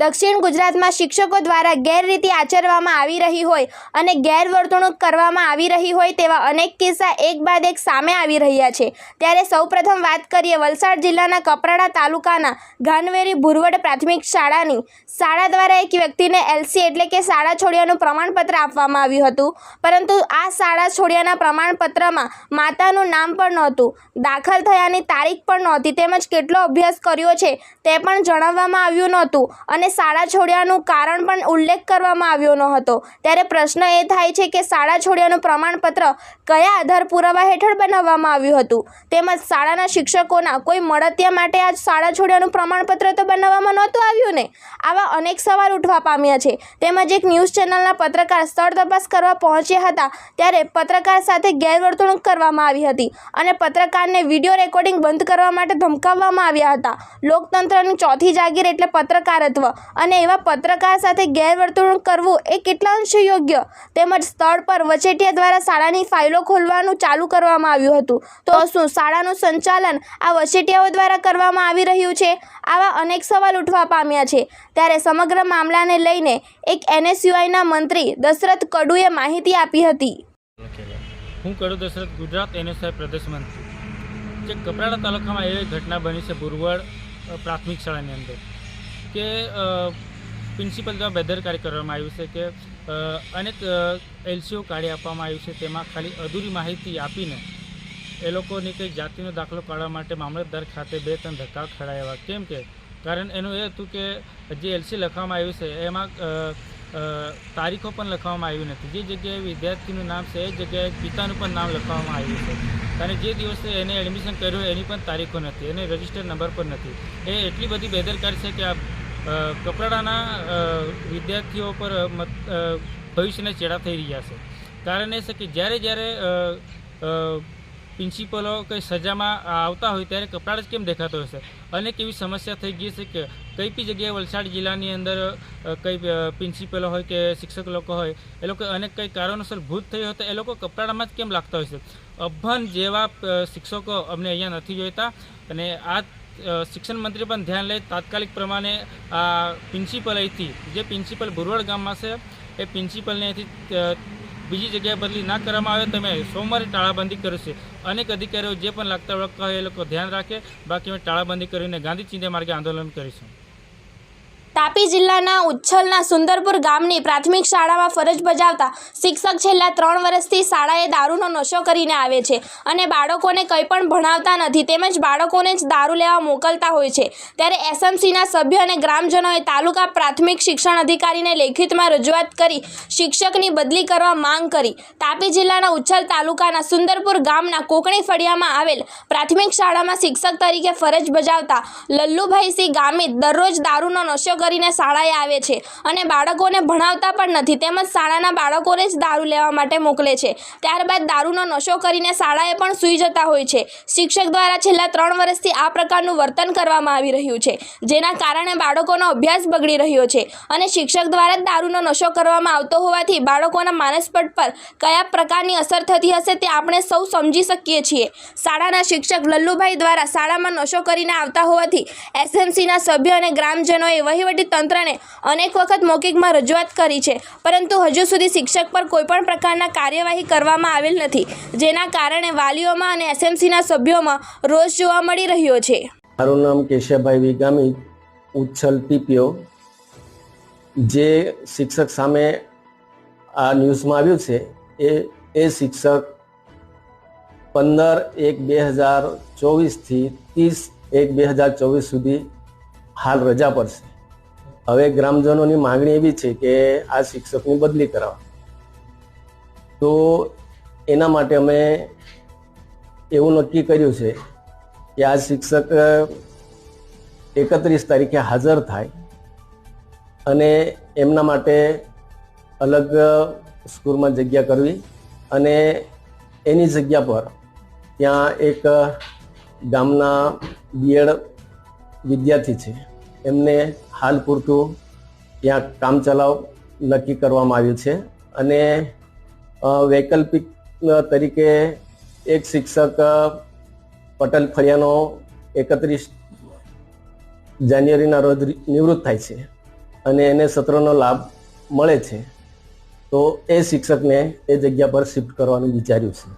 દક્ષિણ ગુજરાતમાં શિક્ષકો દ્વારા ગેરરીતિ આચરવામાં આવી રહી હોય અને ગેરવર્તણૂક કરવામાં આવી રહી હોય તેવા અનેક કિસ્સા એક બાદ એક સામે આવી રહ્યા છે. ત્યારે સૌપ્રથમ વાત કરીએ વલસાડ જિલ્લાના કપરાડા તાલુકાના ગાનવેરી ભુરવડ પ્રાથમિક શાળાની. શાળા દ્વારા એક વ્યક્તિને એલસી એટલે કે શાળા છોડ્યાનું પ્રમાણપત્ર આપવામાં આવ્યું હતું. પરંતુ આ શાળા છોડ્યાના પ્રમાણપત્રમાં માતાનું નામ પણ નહોતું. દાખલ થયાની તારીખ પણ નહોતી. તેમજ કેટલો અભ્યાસ કર્યો છે તે પણ જણાવવામાં આવ્યું નહોતું અને શાળા છોડ્યાનું કારણ પણ ઉલ્લેખ કરવામાં આવ્યો ન હતો. ત્યારે પ્રશ્ન એ થાય છે કે શાળા છોડ્યાનું પ્રમાણપત્ર કયા આધાર પુરાવા હેઠળ બનાવવામાં આવ્યું હતું? તેમજ શાળાના શિક્ષકોના કોઈ મળતિયા માટે આ શાળા છોડ્યાનું પ્રમાણપત્ર તો બનાવવામાં નહોતું આવ્યું ને? આવા અનેક સવાલ ઉઠવા પામ્યા છે. તેમજ એક ન્યૂઝ ચેનલના પત્રકાર સ્થળ તપાસ કરવા પહોંચ્યા હતા, ત્યારે પત્રકાર સાથે ગેરવર્તણૂક કરવામાં આવી હતી અને પત્રકારને વીડિયો રેકોર્ડિંગ બંધ કરવા માટે ધમકાવવામાં આવ્યા હતા. લોકતંત્રની ચોથી જાગીર એટલે પત્રકારત્વ. અને એવા પત્રકાર સાથે ગેરવર્તણૂક કરવું એ કેટલા અંશે યોગ્ય. તેમજ સ્થળ પર વચેટિયા દ્વારા શાળાની ફાઇલો ખોલવાનું ચાલુ કરવામાં આવ્યું હતું. તો શું શાળાનું સંચાલન આ વચેટિયાઓ દ્વારા કરવામાં આવી રહ્યું છે? આવા અનેક સવાલ ઉઠવા પામ્યા છે. ત્યારે સમગ્ર મામલાને લઈને એક એનએસયુઆઈના મંત્રી દશરથ કડુએ માહિતી આપી હતી. હું કડુ દશરથ, ગુજરાત એનએસઆઈ પ્રદેશ મંત્રી. જે કપરાડા તાલુકામાં એવી ઘટના બની છે બુરવડ પ્રાથમિક શાળાની અંદર. કે પ્રિન્સિપલ દ્વારા બેદરકારી કરવામાં આવ્યું છે કે અનેક એલસીઓ કાઢી આપવામાં આવ્યું છે, તેમાં ખાલી અધૂરી માહિતી આપીને એ લોકોની કંઈક જાતિનો દાખલો કાઢવા માટે મામલતદાર ખાતે બે ત્રણ ધક્કા ખડાયા કેમ કે, કારણ એનું એ હતું કે, જે એલસી લખવામાં આવ્યું છે, એમાં તારીખો પણ લખવામાં આવી નથી. જે જગ્યાએ વિદ્યાર્થીનું નામ છે, એ જગ્યાએ પિતાનું પણ નામ લખવામાં આવ્યું છે. અને જે દિવસે એને એડમિશન કર્યું એની પણ તારીખો નથી. એને રજિસ્ટર નંબર પણ નથી. એ એટલી બધી બેદરકારી છે કે આ કપરાડાના વિદ્યાર્થીઓ પર ભવિષ્યને ચેડા થઈ રહ્યા છે. કારણ એ છે કે જ્યારે જ્યારે પ્રિન્સિપલો કંઈ સજામાં આવતા હોય ત્યારે કપરાડ જ કેમ દેખાતો હશે? અનેક એવી સમસ્યા થઈ ગઈ છે કે કઈ બી જગ્યાએ વલસાડ જિલ્લાની અંદર કઈ પ્રિન્સિપલો હોય કે શિક્ષક લોકો હોય, એ લોકો અનેક કંઈ કારણોસર ભૂત થઈ હોય તો એ લોકો કપડામાં જ કેમ લાગતા હોય છે? અભન જેવા શિક્ષકો અમને અહીંયા નથી જોઈતા અને આ શિક્ષણ મંત્રી પણ ધ્યાન લે, તાત્કાલિક પ્રમાણે પ્રિન્સિપલ અહીંથી, જે પ્રિન્સિપલ ભુરવડ ગામમાં છે, એ પ્રિન્સિપલને અહીંથી બીજી જગ્યાએ બદલી ના કરવામાં આવે, તમે સોમવારે તાળાબંધી કરશે. અનેક અધિકારીઓ જે પણ લાગતા વળગતા હોય એ લોકો ધ્યાન રાખે, બાકી અમે તાળાબંધી કરીને ગાંધી ચિંધ્યા માર્ગે આંદોલન કરીશું. તાપી જિલ્લાના ઉચ્છલના સુંદરપુર ગામની પ્રાથમિક શાળામાં ફરજ બજાવતા શિક્ષક છેલ્લા ત્રણ વર્ષથી શાળાએ દારૂનો નશો કરીને આવે છે અને બાળકોને કંઈ પણ ભણાવતા નથી. તેમજ બાળકોને જ દારૂ લેવા મોકલતા હોય છે. ત્યારે એસએમસીના સભ્ય અને ગ્રામજનોએ તાલુકા પ્રાથમિક શિક્ષણ અધિકારીને લેખિતમાં રજૂઆત કરી શિક્ષકની બદલી કરવા માંગ કરી. તાપી જિલ્લાના ઉચ્છલ તાલુકાના સુંદરપુર ગામના કોકણી ફળિયામાં આવેલ પ્રાથમિક શાળામાં શિક્ષક તરીકે ફરજ બજાવતા લલ્લુભાઈસિંહ ગામિત દરરોજ દારૂનો નશો કરીને શાળાએ આવે છે અને બાળકોને ભણાવતા પણ નથી. તેમજ શાળાના બાળકોને જ દારૂ લેવા માટે મોકલે છે. ત્યારબાદ દારૂનો નશો કરીને શાળાએ પણ સૂઈ જતા હોય છે. શિક્ષક દ્વારા છેલ્લા ત્રણ વર્ષથી આ પ્રકારનું વર્તન કરવામાં આવી રહ્યું છે, જેના કારણે બાળકોનો અભ્યાસ બગડી રહ્યો છે અને શિક્ષક દ્વારા જ દારૂનો નશો કરવામાં આવતો હોવાથી બાળકોના માનસપટ પર કયા પ્રકારની અસર થતી હશે તે આપણે સૌ સમજી શકીએ છીએ. શાળાના શિક્ષક લલ્લુભાઈ દ્વારા શાળામાં નશો કરીને આવતા હોવાથી એસએમસીના સભ્ય અને ગ્રામજનોએ વહીવટી તંત્રને અનેક વખત મૌખિકમાં રજૂઆત કરી છે. પરંતુ હજુ સુધી શિક્ષક પર કોઈપણ પ્રકારના કાર્યવાહી કરવામાં આવેલ નથી, જેના કારણે વાલીઓમાં અને એસએમસીના સભ્યોમાં રોષ જોવા મળી રહ્યો છે. મારું નામ કેશવભાઈ વિગામી ઉચ્છલ પીપીઓ. જે શિક્ષક સામે આ ન્યૂઝમાં આવ્યું છે, એ એ શિક્ષક પંદર એક બે હજાર ચોવીસથી ત્રીસ એક બે હજાર ચોવીસ સુધી હાલ રજા પર છે. હવે ગ્રામજનોની માગણી એવી છે કે આ શિક્ષકની બદલી કરાવો. તો એના માટે અમે એવું નક્કી કર્યું છે કે આ શિક્ષક એકત્રીસ તારીખે હાજર થાય અને એમના માટે અલગ સ્કૂલમાં જગ્યા કરવી અને એની જગ્યા પર ત્યાં એક ગામના બીએડ વિદ્યાર્થી છે. એમને હાલ પૂરતું ત્યાં કામ ચલાવ નક્કી કરવામાં આવ્યું છે. અને વૈકલ્પિક તરીકે એક શિક્ષક પટેલ ફળિયાનો એકત્રીસ જાન્યુઆરીના રોજ નિવૃત્ત થાય છે અને એને સત્રનો લાભ મળે છે. તો એ શિક્ષકને એ જગ્યા પર શિફ્ટ કરવાનું વિચાર્યું છે.